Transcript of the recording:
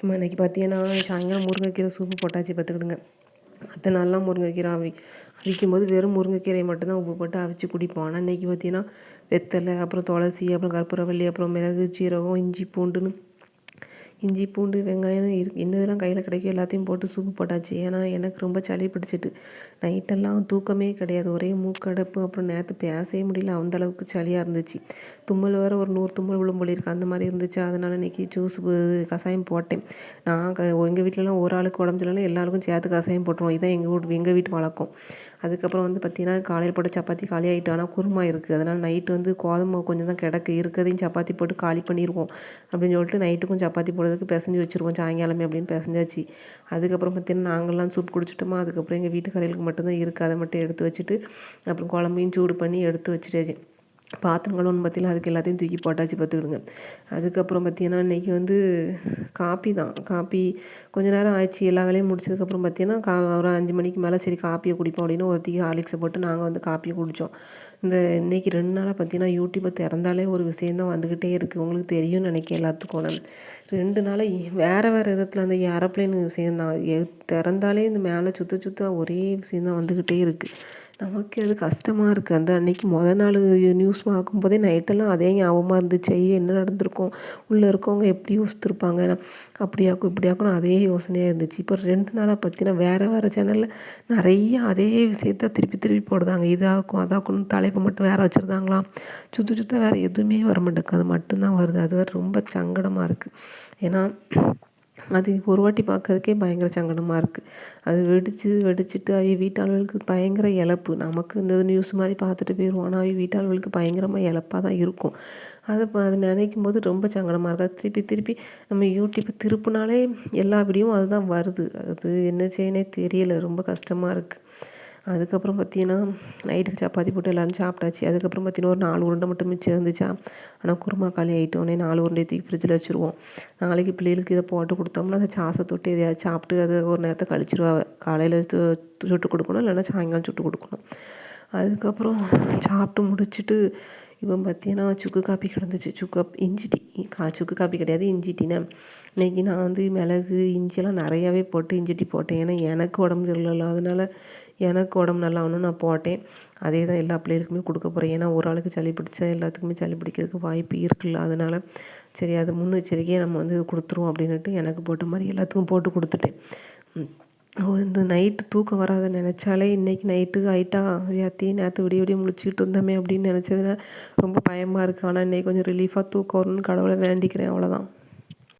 ஏம்மா இன்றைக்கி பார்த்தீங்கன்னா சாயங்காலம் முருங்கைக்கீரை சூப்பு போட்டாச்சு பார்த்துக்கிடுங்க. மற்ற நாளெலாம் முருங்கைக்கீரை அவி அவிக்கும் போது வெறும் முருங்கைக்கீரையை மட்டும்தான் உப்பு போட்டு அவிச்சு குடிப்போம். ஆனால் இன்றைக்கி பார்த்தீங்கன்னா வெத்தலை அப்புறம் துளசி அப்புறம் கற்பூரவள்ளி அப்புறம் மிளகு சீரகம் இஞ்சி பூண்டுன்னு இஞ்சி பூண்டு வெங்காயம் இரு என்னதெல்லாம் கையில் கிடைக்கும் எல்லாத்தையும் போட்டு சூப்பு போட்டாச்சு. ஏன்னா எனக்கு ரொம்ப சளி பிடிச்சிட்டு. நைட்டெல்லாம் தூக்கமே கிடையாது. ஒரே மூக்கடைப்பு அப்புறம் நேற்று பேசவே முடியல. அந்த அளவுக்கு சளியாக இருந்துச்சு. தும்மல் வேறு ஒரு நூறு தும்மல் விழும் போலிருக்கு அந்த மாதிரி இருந்துச்சு. அதனால் இன்றைக்கி ஜூஸ் கஷாயம் போட்டேன். நான் எங்கள் வீட்டிலலாம் ஒரு ஆளுக்கு உடம்பு எல்லாருக்கும் சேர்த்து கஷாயம் போட்டுருவோம். இதுதான் எங்கள் வீட்டு எங்கள் வீட்டு வழக்கம். அதுக்கப்புறம் வந்து பார்த்திங்கன்னா காலையில் போட்டு சப்பாத்தி காலி ஆகிட்டு ஆனால் குருமா இருக்குது அதனால் நைட்டு வந்து கோதுமை கொஞ்சம் தான் கிடக்கு. இருக்கிறதையும் சப்பாத்தி போட்டு காலி பண்ணிடுவோம் அப்படின்னு சொல்லிட்டு நைட்டுக்கும் சப்பாத்தி போடுறதுக்கு பிசைஞ்சு வச்சுருவோம். சாயங்காலமே அப்படின்னு பிசைஞ்சாச்சு. அதுக்கப்புறம் பார்த்திங்கன்னா நாங்கள்லாம் சூப் குடிச்சிட்டோமா? அதுக்கப்புறம் எங்கள் வீட்டுக்காரர்களுக்கு மட்டும்தான் இருக்குது அதை மட்டும் எடுத்து வச்சுட்டு அப்புறம் குழம்பையும் சூடு பண்ணி எடுத்து வச்சுட்டாச்சு. பாத்திரம் கழுவணும் பார்த்தீங்கன்னா அதுக்கு எல்லாத்தையும் தூக்கி போட்டாச்சு பார்த்துக்கிடுங்க. அதுக்கப்புறம் பார்த்தீங்கன்னா இன்றைக்கி வந்து காப்பி தான். காப்பி கொஞ்ச நேரம் ஆயிடுச்சு. எல்லா வேலையும் முடிச்சதுக்கப்புறம் பார்த்தீங்கன்னா கா ஒரு அஞ்சு மணிக்கு மேலே சரி காப்பியை குடிப்போம் அப்படின்னு ஒருத்திக்கு ஹார்லிக்ஸை போட்டு நாங்கள் வந்து காப்பியை குடித்தோம் இந்த இன்றைக்கி ரெண்டு நாளாக பார்த்தீங்கன்னா யூடியூப்பை திறந்தாலே ஒரு விஷயந்தான் வந்துக்கிட்டே இருக்குது உங்களுக்கு தெரியும்னு நினைக்க எல்லாத்துக்கும் நான். ரெண்டு நாளாக வேறு வேறு விதத்தில் அந்த ஏரோப்ளேன் விஷயம் தான். திறந்தாலே இந்த மேலே சுற்ற சுற்ற ஒரே விஷயந்தான் வந்துக்கிட்டே இருக்குது நமக்கு அது கஷ்டமாக இருக்குது அந்த அன்னைக்கு மொதல் நாள் நியூஸ் பார்க்கும்போதே நைட்டெல்லாம் அதே ஞாபகமாக இருந்துச்சு. ஐயோ என்ன நடந்திருக்கும்? உள்ளே இருக்கவங்க எப்படி யோசித்திருப்பாங்க? அப்படியாக்கும் இப்படியாக்கும் அதே யோசனையாக இருந்துச்சு. இப்போ ரெண்டு நாளாக பார்த்தீங்கன்னா வேறு வேறு சேனலில் நிறைய அதே விஷயத்த திருப்பி திருப்பி போடுதாங்க இதாக்கும் அதாக்கும் தலைப்பு மட்டும் வேறு வச்சுருந்தாங்களாம் சுற்று சுற்ற வேறு எதுவுமே வர மாட்டேங்குது. அது மட்டும்தான் வருது. அது வேறு ரொம்ப சங்கடமாக இருக்குது ஏன்னா அது ஒரு வாட்டி பார்க்கறதுக்கே பயங்கர சங்கடமாக இருக்குது அது வெடிச்சு வெடிச்சிட்டு அவங்க வீட்டாளர்களுக்கு பயங்கர இழப்பு. நமக்கு இந்த நியூஸ் மாதிரி பார்த்துட்டு போயிடுவோம் ஆனால் அவை வீட்டாளர்களுக்கு பயங்கரமாக இழப்பாக தான் இருக்கும். அதை அதை நினைக்கும் போது ரொம்ப சங்கடமாக இருக்குது திருப்பி திருப்பி நம்ம யூடியூப் திருப்பினாலே எல்லா வீடியோவும் அதுதான் வருது. அது என்ன செய்யனே தெரியலை. ரொம்ப கஷ்டமாக இருக்குது அதுக்கப்புறம் பார்த்தீங்கன்னா நைட்டுக்கு சப்பாத்தி போட்டு எல்லோரும் சாப்பிட்டாச்சு. அதுக்கப்புறம் பார்த்தீங்கன்னா ஒரு நாலு உருண்டை மட்டும் மிச்சம் இருந்துச்சா? ஆனால் குருமா காலி ஆகிட்டோன்னே நாலு உருண்டை தூக்கி ஃப்ரிட்ஜில் வச்சுருவோம். நாளைக்கு பிள்ளைகளுக்கு இதை போட்டு கொடுத்தோம்னா அந்த சாசை தொட்டு எதையாவது சாப்பிட்டு அதை ஒரு நேரத்தை கழிச்சிருவா. காலையில் சுட்டு கொடுக்கணும் இல்லைன்னா சாயங்காலம் சுட்டு கொடுக்கணும். அதுக்கப்புறம் சாப்பிட்டு முடிச்சுட்டு இவன் பார்த்தீங்கன்னா சுக்கு காப்பி கிடந்துச்சு. சுக்கு இஞ்சி டீ. கா சுக்கு காப்பி கிடையாது இஞ்சி டீனா இன்றைக்கி நான் வந்து மிளகு இஞ்சியெல்லாம் நிறையாவே போட்டு இஞ்சி டீ போட்டேன். ஏன்னா எனக்கு உடம்பு சரியில்லை. அதனால் எனக்கு உடம்பு நல்லா ஆகணும் நான் போட்டேன். அதே தான் எல்லா பிள்ளைகளுக்குமே கொடுக்க போகிறேன் ஏன்னா ஒரு ஆளுக்கு சளி பிடிச்சா எல்லாத்துக்குமே சளி பிடிக்கிறதுக்கு வாய்ப்பு இருக்குல்ல. அதனால் சரி அது முன்னெச்சரிக்கையாக நம்ம வந்து கொடுத்துருவோம் அப்படின்னுட்டு எனக்கு போட்ட மாதிரி எல்லாத்துக்கும் போட்டு கொடுத்துட்டேன். இந்த நைட்டு தூக்கம் வராத நினச்சாலே இன்றைக்கி நைட்டு ஆயிட்டா யாத்தையும் நேற்று விடிய விடிய முடிச்சுக்கிட்டு இருந்தோமே அப்படின்னு நினச்சதுல ரொம்ப பயமாக இருக்குது ஆனால் இன்றைக்கி கொஞ்சம் ரிலீஃபாக தூக்கம் வரணும்னு கடவுளை வேண்டிக்கிறேன். அவ்வளோதான்